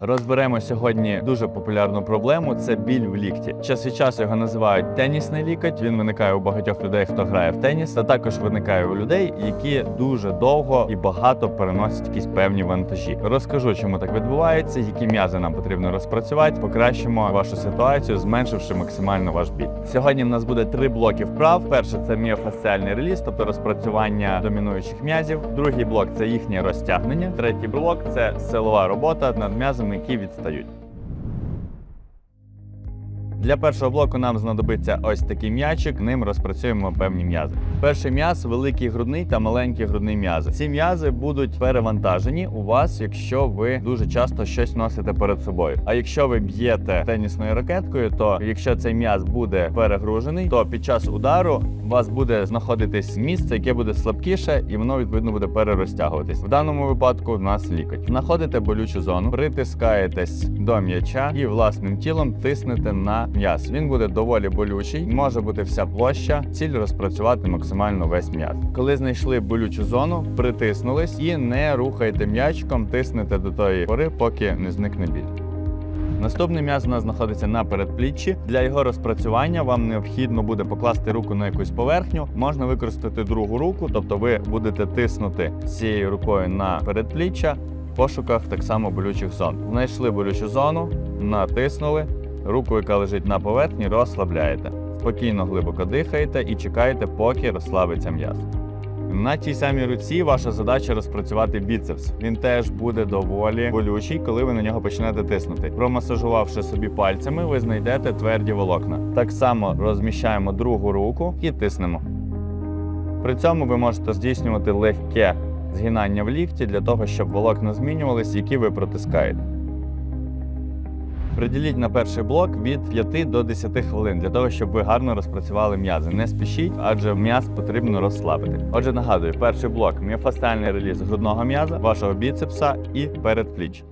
Розберемо сьогодні дуже популярну проблему це біль в лікті. Час від часу його називають тенісний лікоть. Він виникає у багатьох людей, хто грає в теніс, та також виникає у людей, які дуже довго і багато переносять якісь певні вантажі. Розкажу, чому так відбувається, які м'язи нам потрібно розпрацювати, покращимо вашу ситуацію, зменшивши максимально ваш біль. Сьогодні в нас буде три блоки вправ. Перше це міофасціальний реліз, тобто розпрацювання домінуючих м'язів. Другий блок це їхнє розтягнення. Третій блок це силова робота над які відстають. Для першого блоку нам знадобиться ось такий м'ячик. Ним розпрацюємо певні м'язи. Перший м'яз великий грудний та маленький грудний м'язи. Ці м'язи будуть перевантажені у вас, якщо ви дуже часто щось носите перед собою. А якщо ви б'єте тенісною ракеткою, то якщо цей м'яз буде перегружений, то під час удару у вас буде знаходитись місце, яке буде слабкіше, і воно відповідно буде перерозтягуватись. В даному випадку у нас лікоть. Знаходите болючу зону, притискаєтесь до м'яча і власним тілом тиснете на м'яз. Він буде доволі болючий, може бути вся площа. Ціль розпрацювати максимально весь м'яз. Коли знайшли болючу зону, притиснулись і не рухайте м'ячиком, тиснете до тої пори, поки не зникне біль. Наступний м'яз у нас знаходиться на передпліччі. Для його розпрацювання вам необхідно буде покласти руку на якусь поверхню. Можна використати другу руку, тобто ви будете тиснути цією рукою на передпліччя в пошуках так само болючих зон. Знайшли болючу зону, натиснули. Руку, яка лежить на поверхні, розслабляєте. Спокійно глибоко дихаєте і чекаєте, поки розслабиться м'яз. На тій самій руці ваша задача розпрацювати біцепс. Він теж буде доволі болючий, коли ви на нього почнете тиснути. Промасажувавши собі пальцями, ви знайдете тверді волокна. Так само розміщаємо другу руку і тиснемо. При цьому ви можете здійснювати легке згинання в лікті для того, щоб волокна змінювались, які ви протискаєте. Приділіть на перший блок від 5 до 10 хвилин для того, щоб ви гарно розпрацювали м'язи. Не спішіть, адже м'яз потрібно розслабити. Отже, нагадую, перший блок міофасціальний реліз грудного м'яза, вашого біцепса і передпліч.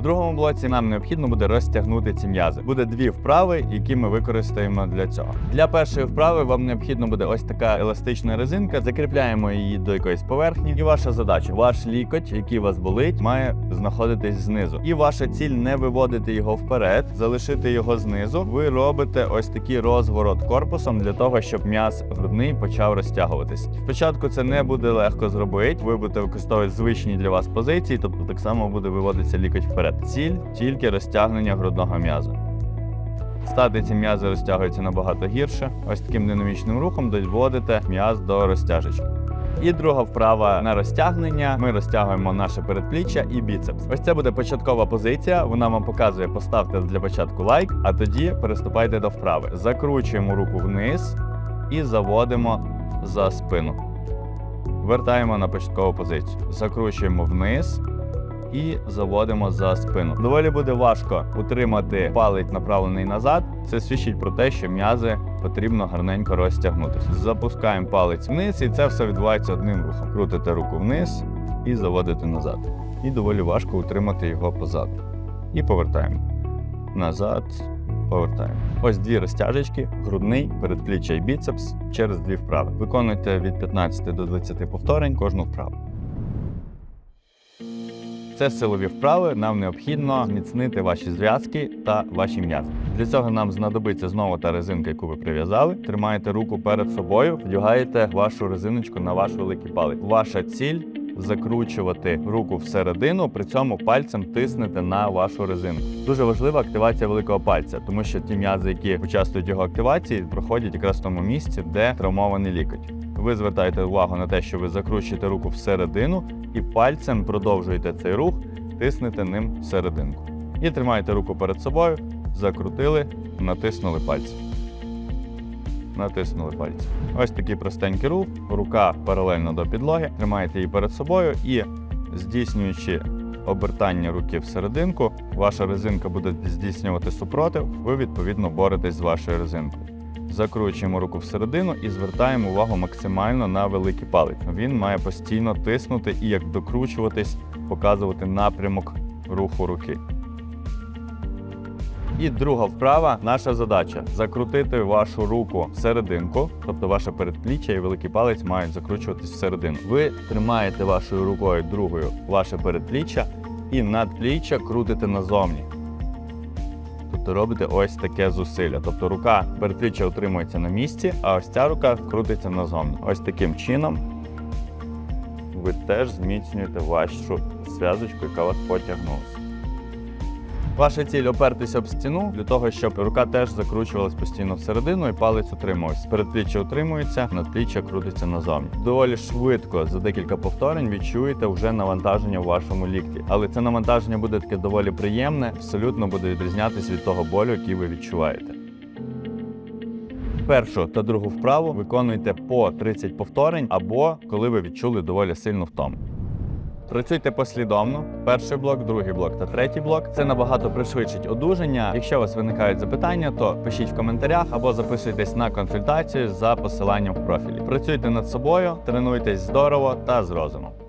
В другому блоці нам необхідно буде розтягнути ці м'язи. Буде дві вправи, які ми використаємо для цього. Для першої вправи вам необхідно буде ось така еластична резинка. Закріпляємо її до якоїсь поверхні. І ваша задача, ваш лікоть, який вас болить, має знаходитись знизу. І ваша ціль не виводити його вперед, залишити його знизу. Ви робите ось такий розворот корпусом для того, щоб м'яз грудний почав розтягуватись. Спочатку це не буде легко зробити. Ви будете використовувати звичні для вас позиції, тобто так само буде виводитися лікоть вперед. Ціль тільки розтягнення грудного м'язу. Стати ці м'язи розтягуються набагато гірше. Ось таким динамічним рухом доводите м'яз до розтяжечки. І друга вправа на розтягнення. Ми розтягуємо наше передпліччя і біцепс. Ось це буде початкова позиція. Вона вам показує, поставте для початку лайк, а тоді переступайте до вправи. Закручуємо руку вниз і заводимо за спину. Вертаємо на початкову позицію. Закручуємо вниз і заводимо за спину. Доволі буде важко утримати палець направлений назад. Це свідчить про те, що м'язи потрібно гарненько розтягнутися. Запускаємо палець вниз, і це все відбувається одним рухом. Крутите руку вниз і заводите назад. І доволі важко утримати його позаду. І повертаємо. Назад. Повертаємо. Ось дві розтяжечки, грудний, передпліччя і біцепс через дві вправи. Виконуйте від 15 до 20 повторень кожну вправу. Це силові вправи. Нам необхідно зміцнити ваші зв'язки та ваші м'язи. Для цього нам знадобиться знову та резинка, яку ви прив'язали. Тримаєте руку перед собою, вдягаєте вашу резиночку на ваш великий палець. Ваша ціль закручувати руку всередину, при цьому пальцем тиснете на вашу резинку. Дуже важлива активація великого пальця, тому що ті м'язи, які участвують в його активації, проходять якраз в тому місці, де травмований лікоть. Ви звертаєте увагу на те, що ви закручуєте руку всередину і пальцем продовжуєте цей рух, тиснете ним всерединку. І тримаєте руку перед собою, закрутили, натиснули пальцем. Натиснули пальцем. Ось такий простенький рух. Рука паралельно до підлоги. Тримаєте її перед собою і здійснюючи обертання руки всерединку, ваша резинка буде здійснювати супротив. Ви відповідно боретесь з вашою резинкою. Закручуємо руку всередину і звертаємо увагу максимально на великий палець. Він має постійно тиснути і як докручуватись, показувати напрямок руху руки. І друга вправа, наша задача закрутити вашу руку в серединку, тобто ваше передпліччя і великий палець мають закручуватись всередину. Ви тримаєте вашою рукою другою ваше передпліччя і надпліччя крутите назовні. Тобто робите ось таке зусилля. Тобто рука передпліччя утримується на місці, а ось ця рука крутиться назовні. Ось таким чином ви теж зміцнюєте вашу зв'язочку, яка вас потягнулася. Ваша ціль опертися об стіну для того, щоб рука теж закручувалась постійно всередину і палець утримувався. Передпліччя утримується, надпліччя крутиться назовні. Доволі швидко за декілька повторень відчуєте вже навантаження в вашому лікті. Але це навантаження буде таке доволі приємне, абсолютно буде відрізнятися від того болю, який ви відчуваєте. Першу та другу вправу виконуйте по 30 повторень або коли ви відчули доволі сильну втому. Працюйте послідовно. Перший блок, другий блок та третій блок. Це набагато пришвидшить одужання. Якщо у вас виникають запитання, то пишіть в коментарях або записуйтесь на консультацію за посиланням в профілі. Працюйте над собою, тренуйтесь здорово та з розумом.